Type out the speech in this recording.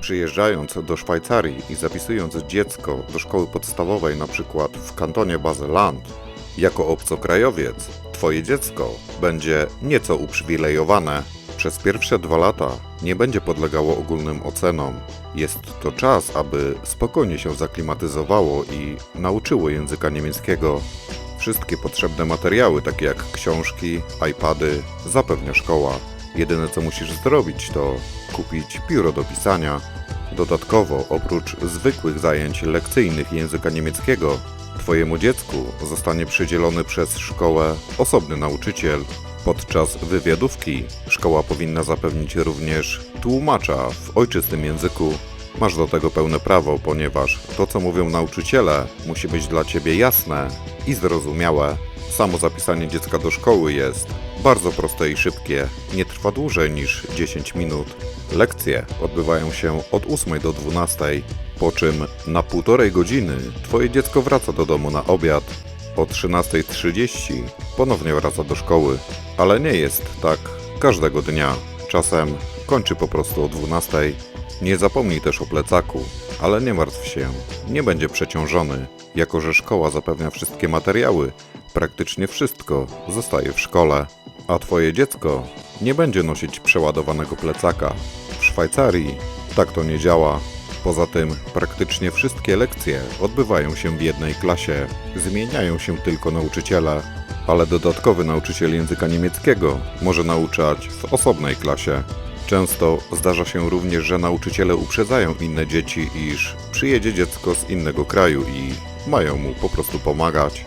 Przyjeżdżając do Szwajcarii i zapisując dziecko do szkoły podstawowej, na przykład w kantonie Baseland, jako obcokrajowiec, Twoje dziecko będzie nieco uprzywilejowane. Przez pierwsze dwa lata nie będzie podlegało ogólnym ocenom. Jest to czas, aby spokojnie się zaklimatyzowało i nauczyło języka niemieckiego. Wszystkie potrzebne materiały, takie jak książki, iPady, zapewnia szkoła. Jedyne co musisz zrobić to kupić pióro do pisania. Dodatkowo, oprócz zwykłych zajęć lekcyjnych języka niemieckiego, Twojemu dziecku zostanie przydzielony przez szkołę osobny nauczyciel. Podczas wywiadówki szkoła powinna zapewnić również tłumacza w ojczystym języku. Masz do tego pełne prawo, ponieważ to, co mówią nauczyciele, musi być dla Ciebie jasne i zrozumiałe. Samo zapisanie dziecka do szkoły jest bardzo proste i szybkie, nie trwa dłużej niż 10 minut. Lekcje odbywają się od 8 do 12, po czym na półtorej godziny Twoje dziecko wraca do domu na obiad. O 13.30 ponownie wraca do szkoły, ale nie jest tak każdego dnia. Czasem kończy po prostu o 12.00. Nie zapomnij też o plecaku, ale nie martw się, nie będzie przeciążony, jako że szkoła zapewnia wszystkie materiały, praktycznie wszystko zostaje w szkole, a twoje dziecko nie będzie nosić przeładowanego plecaka. W Szwajcarii tak to nie działa. Poza tym praktycznie wszystkie lekcje odbywają się w jednej klasie, zmieniają się tylko nauczyciele, ale dodatkowy nauczyciel języka niemieckiego może nauczać w osobnej klasie. Często zdarza się również, że nauczyciele uprzedzają inne dzieci, iż przyjedzie dziecko z innego kraju i mają mu po prostu pomagać.